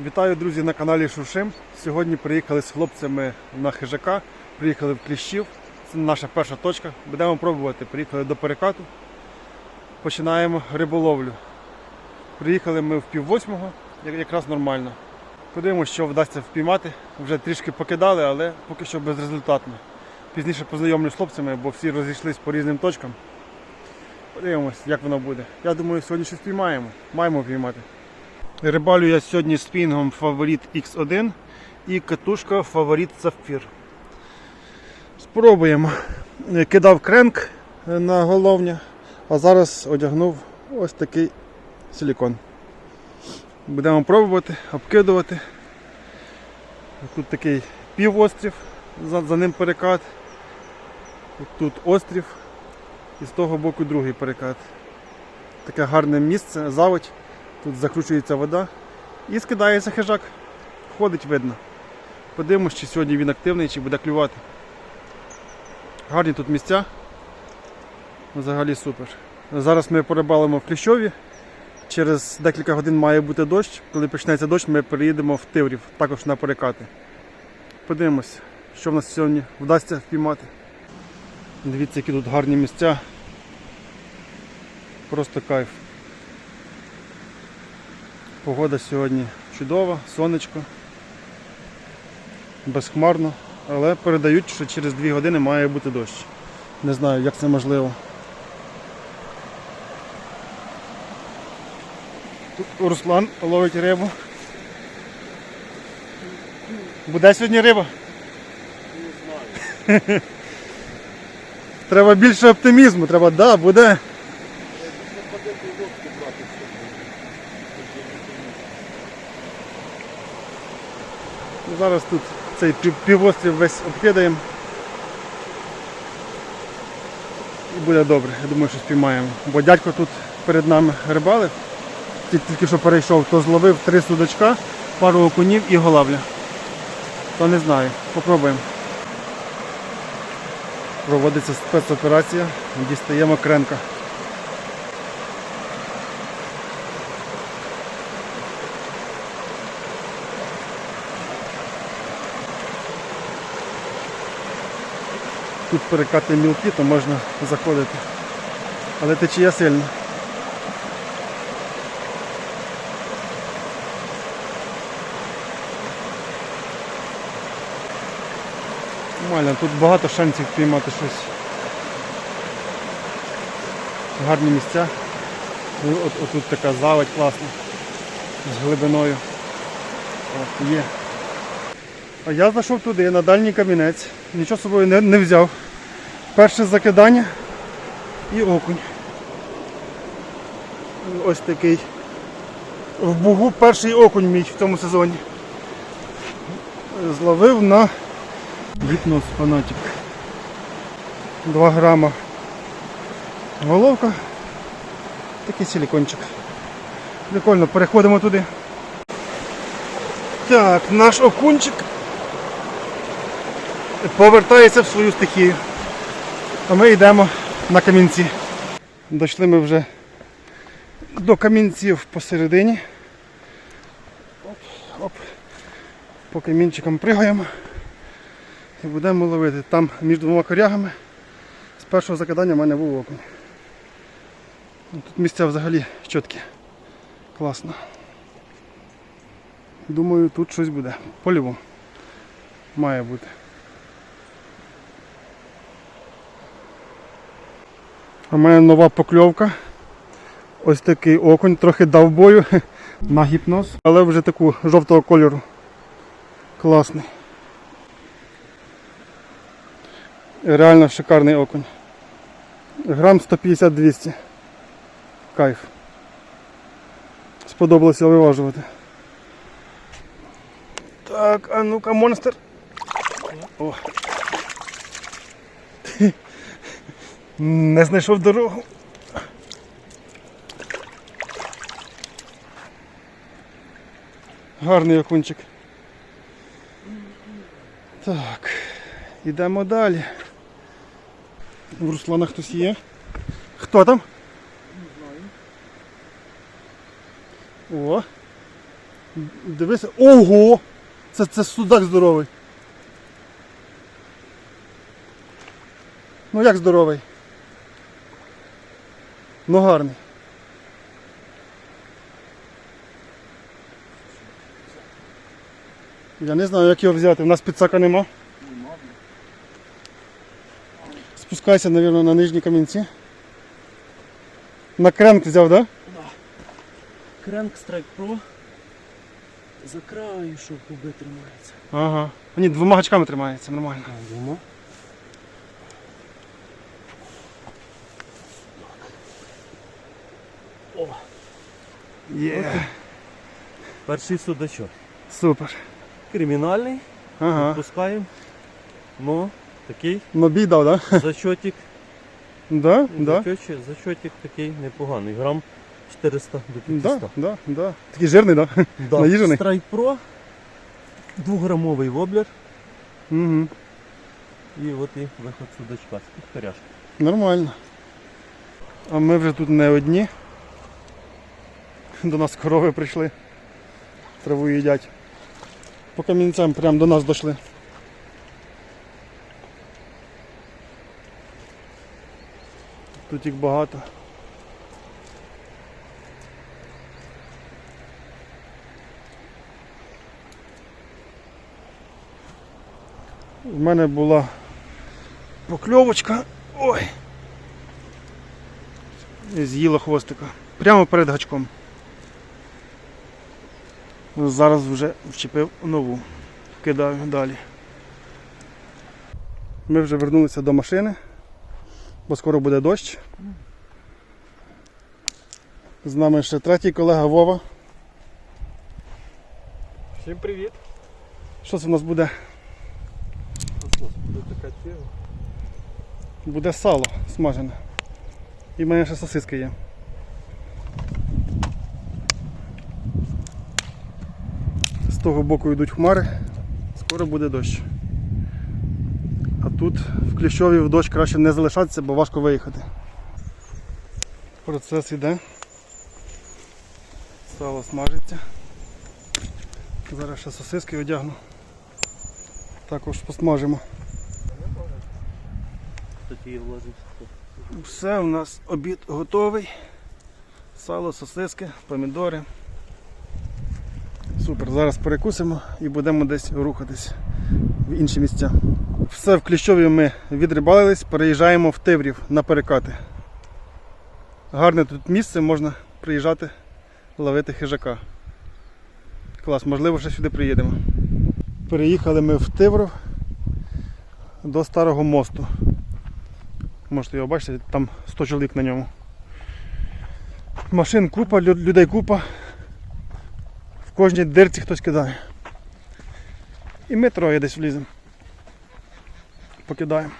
Вітаю, друзі, на каналі Шушим. Сьогодні приїхали з хлопцями на хижака, приїхали в Кліщів. Це наша перша точка. Будемо пробувати. Приїхали до перекату. Починаємо риболовлю. Приїхали ми в пів восьмого, якраз нормально. Подивимося, що вдасться впіймати. Вже трішки покидали, але поки що безрезультатно. Пізніше познайомлюсь з хлопцями, бо всі розійшлись по різним точкам. Подивимось, як воно буде. Я думаю, сьогодні щось піймаємо. Маємо піймати. Рибалю я сьогодні з пінгом Фаворит X1 і катушка Фаворит Сапфір. Спробуємо. Кидав кренк на головня, а зараз одягнув ось такий силікон. Будемо пробувати, обкидувати. Тут такий півострів, за, за ним перекат. Тут острів і з того боку другий перекат. Таке гарне місце, заводь. Тут закручується вода і скидається хижак. Ходить видно. Подивимось, чи сьогодні він активний, чи буде клювати. Гарні тут місця. Взагалі супер. Зараз ми порибалимо в Кліщові. Через декілька годин має бути дощ. Коли почнеться дощ, ми переїдемо в Тиврів, також на перекати. Подивимось, що в нас сьогодні вдасться впіймати. Дивіться, які тут гарні місця. Просто кайф. Погода сьогодні чудова, сонечко, безхмарно, але передають, що через 2 години має бути дощ. Не знаю, як це можливо. Тут Руслан ловить рибу. Буде сьогодні риба? Не знаю. Треба більше оптимізму, треба, да, буде. Зараз тут цей півострів весь обкидаємо. І буде добре, я думаю, що спіймаємо. Бо дядько тут перед нами рибалив, ті- тільки що перейшов, то зловив три судочка, пару окунів і голавля. То не знаю, попробуємо. Проводиться спецоперація, дістаємо кренка. Тут перекати мілкі, то можна заходити. Але течія сильна. Нормально, тут багато шансів піймати щось. Гарні місця. Ну, От, отут така заводь класна. З глибиною. От, є. А я зайшов туди, на дальній камінець. Нічого з собою не, не взяв. Перше закидання і окунь. Ось такий. В бугу перший окунь мій в цьому сезоні. Зловив на Вікнос фанатик. 2 грама головка. Такий силикончик. Прикольно, переходимо туди. Так, наш окунчик повертається в свою стихію. А ми йдемо на камінці. Дійшли ми вже до камінців посередині. Оп, оп. По камінчикам пригаємо і будемо ловити. Там між двома корягами з першого закидання в мене був окунь. Ну, Тут місця взагалі чіткі. Класно. Думаю, тут щось буде. По-любому. Має бути. У мене нова покльовка. Ось такий окунь, трохи дав бою на гіпноз, але вже таку жовтого кольору. Класний. Реально шикарний окунь. Грам 150-200. Кайф. Сподобалося виважувати. Так, а ну-ка, монстр. О. Не знайшов дорогу. Гарний окунчик. Так, йдемо далі. В Руслана хтось є. Хто там? Не знаю. О. Дивися. Ого! Це, це судак здоровий. Ну як здоровий? Ну гарний. Я не знаю, як його взяти. У нас підсака нема. Спускайся, мабуть, на нижні камінці. На кренк взяв, так? Да? Crank Strike Pro. За краю, щоб куби тримається. Ага. Ні, двома гачками тримається, нормально. Думаю. О, Є. перший судачок. Супер. Кримінальний. Ага. Відпускаємо. Ну, такий Ну бій дав, так? Да? зачотик. Да? Да. Зачотик, зачотик такий непоганий. Грам 400 до 500. Да, да, да. Такий жирний? Да? Да. Наїжений? Strike Pro. Двограмовий воблер. Угу. І от і виход судачка. Підкоряшка. Нормально. А ми вже тут не одні. До нас корови прийшли. Траву їдять. По камінцям прямо до нас дійшли. Тут їх багато. У мене була покльовочка. Ой. І з'їла хвостика. Прямо перед гачком. Зараз вже вчепив нову. Кидаю далі. Ми вже вернулися до машини, бо скоро буде дощ. З нами ще третій колега Вова. Всім привіт. Що це в нас буде? Буде така тема. Буде сало смажене. І в мене ще сосиски є. Того боку йдуть хмари, скоро буде дощ. А тут в Кліщові в дощ краще не залишатися, бо важко виїхати. Процес іде. Сало смажиться. Зараз ще сосиски одягну. Також посмажимо. Все, у нас обід готовий. Сало, сосиски, помідори. Супер, зараз перекусимо і будемо десь рухатись в інші місця. Все, в Кліщові ми відрибалились, переїжджаємо в Тиврів на перекати. Гарне тут місце, можна приїжджати ловити хижака. Клас, можливо, ще сюди приїдемо. Переїхали ми в Тивров до старого мосту. Можете його бачити, там 100 чоловік на ньому. Машин купа, людей купа. Кожній дирці хтось кидає. І ми троє десь вліземо. Покидаємо.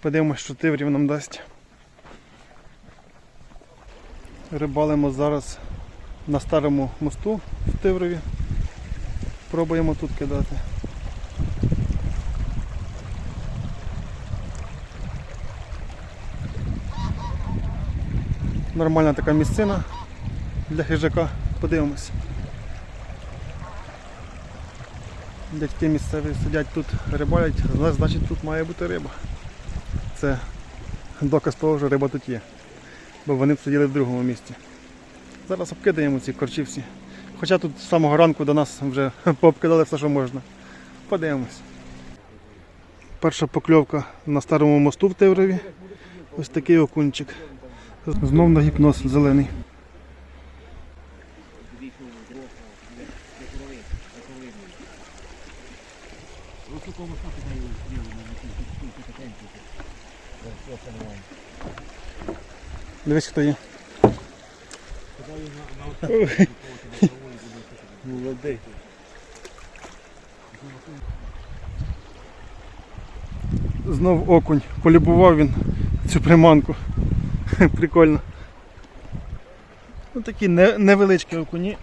Подивимось, що тиврів нам дасть. Рибалимо зараз на старому мосту в Тиврові. Пробуємо тут кидати. Нормальна така місцина для хижака. Подивимось. Дядьки місцеві сидять тут, рибалять, зна- значить тут має бути риба. Це доказ того, що риба тут є. Бо вони б сиділи в другому місці. Зараз обкидаємо ці корчі всі. Хоча тут з самого ранку до нас вже пообкидали все, що можна. Подивимось. Перша покльовка на старому мосту в Теврові. Ось такий окунчик. Знов на гіпноз зелений. Дивись, хто є. Молодий. Знов окунь. Полюбував він цю приманку. Прикольно. Ну такі невеличкі окуні.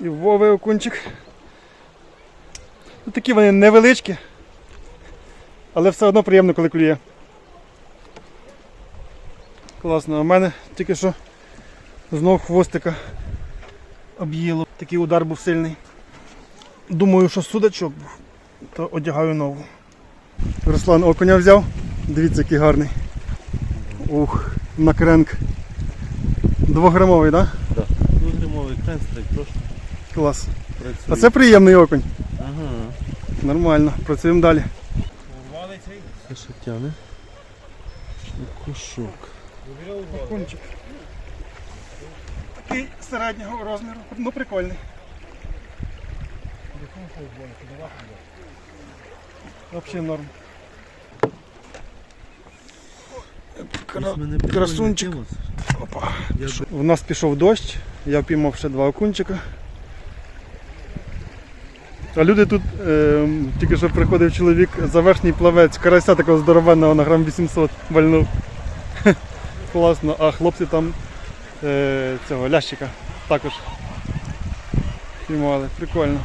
І Вови окунчик. Ну, такі вони невеличкі. Але все одно приємно, коли клює. Класно, у мене тільки що Знов хвостика об'їло. Такий удар був сильний. Думаю, що судачок був, то одягаю нову. Руслан окуня взяв. Дивіться, який гарний. Ух, накренк. Двограмовий, так? Да? Да. Двохгримовий крен стоїть, трошки Клас. працює. А це приємний окунь. Ага. Нормально, працюємо далі. Тяне? Кушок. Окунчик. Такий середнього розміру, ну прикольний. Взагалі норм. Кра- красунчик. Опа. Я У нас пішов дощ, я піймав ще два окунчика. А люди тут е, тільки що приходив чоловік за верхній плавець, карася такого здоровенного на грам 800 вальнув. Класно, а хлопці там е, цього лящика також піймали. Прикольно.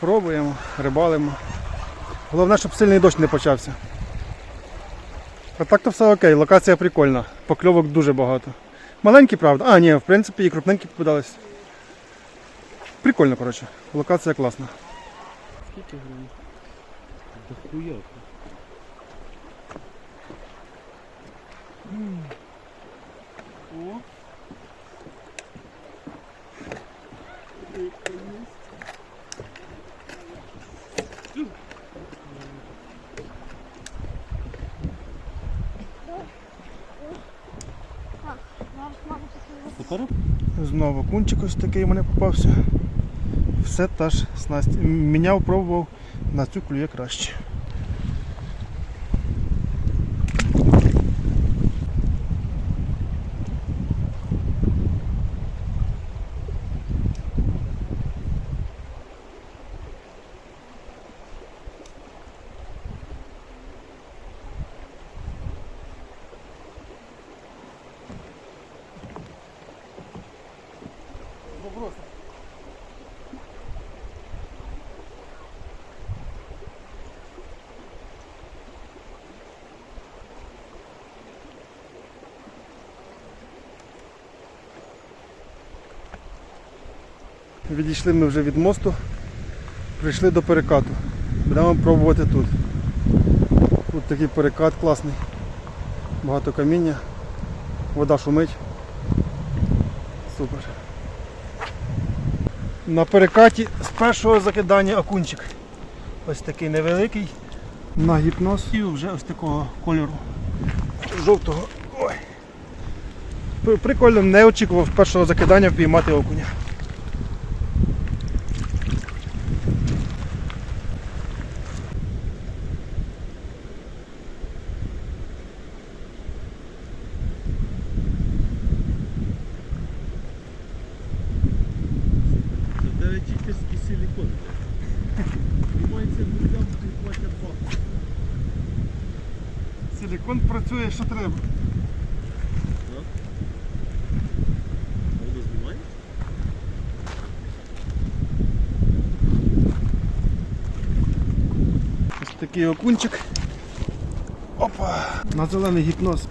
Пробуємо, рибалимо. Головне, щоб сильний дощ не почався. А так то все окей, локація прикольна. Покльовок дуже багато. Маленькі, правда? А, ні, в принципі, і крупненькі попадались. Прикольно, коротше. Локація класна. Скільки гривень? Да хуяк. Тепер Знову кунчик ось такий мене попався. Все та ж снасть. Міняв, пробував, на цю клює краще. Відійшли ми вже від мосту, прийшли до перекату. Будемо пробувати тут. Тут такий перекат класний. Багато каміння, вода шумить. Супер. На перекаті з першого закидання окунчик. Ось такий невеликий. На гіпноз і вже ось такого кольору. Жовтого. Ой. Прикольно, не очікував першого закидання впіймати окуня. Силікон працює, що треба. Ось такий окунчик. Опа! На зелений гіпноз.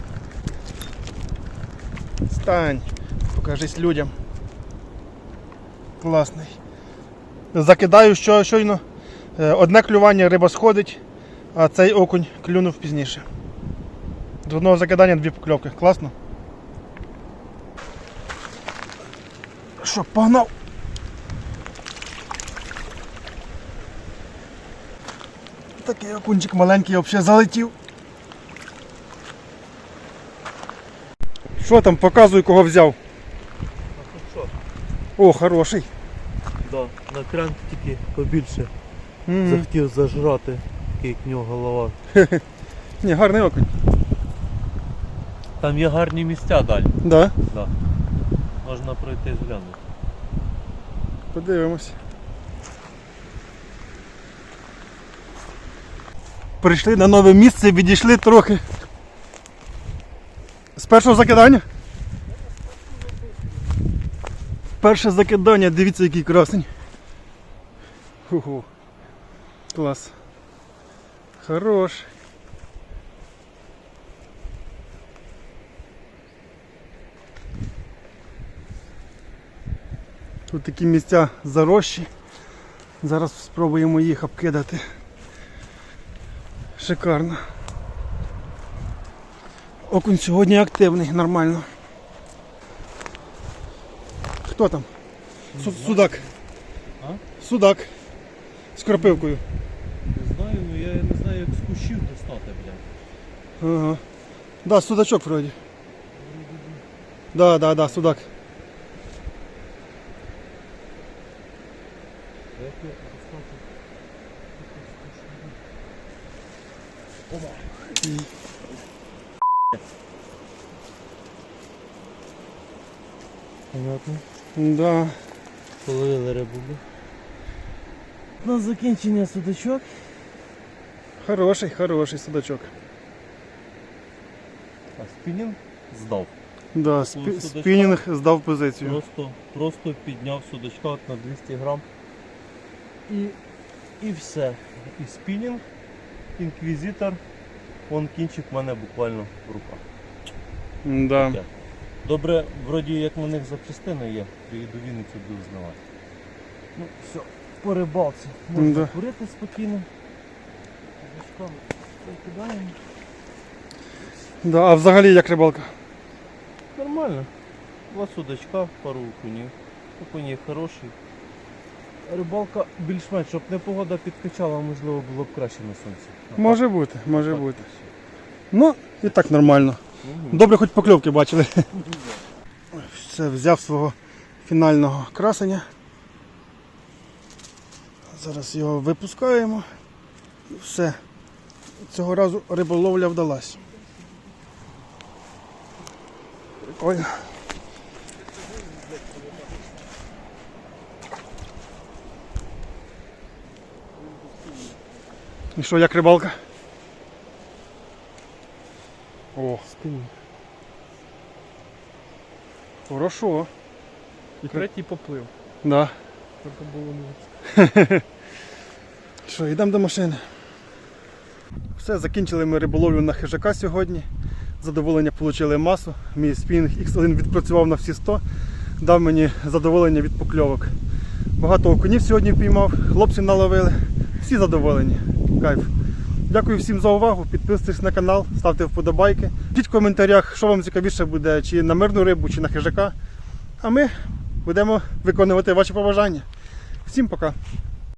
Стань, покажись людям. Класний. Закидаю що, щойно. Е, Одне клювання риба сходить, а цей окунь клюнув пізніше. З одного закидання дві покльовки. Класно? Що, погнав? Такий окунчик маленький взагалі залетів. Що там, показуй, кого взяв. О, хороший. Да, на кран тільки побільше. М, Захотів зажрати, як в нього голова. Ні, гарний окунь. Там є гарні місця далі. Да. Да. Можна пройти зглянути. Подивимось. Прийшли на нове місце, відійшли трохи. З першого закидання? Перше закидання, дивіться, який красень. Ху-ху класс. Хорош. Тут такі місця зарощі. Зараз спробуємо їх обкидати. Шикарно. Окунь сьогодні активний, нормально. Хто там? Ну, Судак. Судак. З кропивкою. Ага. Да, судачок вроді. Да, да, да, судак. Понятно. Да. Половили рибу. На закінчення судачок. Хороший, хороший судачок. Спінінг здав. Да, спі- судачка? спінінг здав позицію. Просто, просто підняв судачка от на 200 грам. І, і все. І спінінг, інквізитор. Вон кінчик в мене буквально в руках. Да. Таке. Добре, вроді як на них запчастини є, приїду в Вінницю буду знавати. Ну, все, по рибалці. Можна Да. курити спокійно. Прикидаємо. Да, а взагалі як рибалка? Нормально. Два судачка, пару окунів. Окунів хороший. Рибалка більш-менш, щоб не погода підкачала, можливо, було б краще на сонці. А Може так- бути, може так бути. Ну, і так нормально. Мгм. Добре, хоч покльовки бачили. Все, взяв свого фінального красення. Зараз його випускаємо. І Все. Цього разу риболовля вдалась. Прикольно. І що, як рибалка? О, Спинінг. хорошо. І третій поплив. Да. Тільки було не Що, йдемо до машини. Все, закінчили ми риболовлю на хижака сьогодні. Задоволення отримали масу. Мій спінг X1 відпрацював на всі 100, дав мені задоволення від покльовок. Багато окунів сьогодні впіймав, хлопці наловили. Всі задоволені. Кайф. Дякую всім за увагу. Підписуйтесь на канал, ставте вподобайки. Пишіть в коментарях, що вам цікавіше буде, чи на мирну рибу, чи на хижака. А ми будемо виконувати ваші побажання. Всім пока!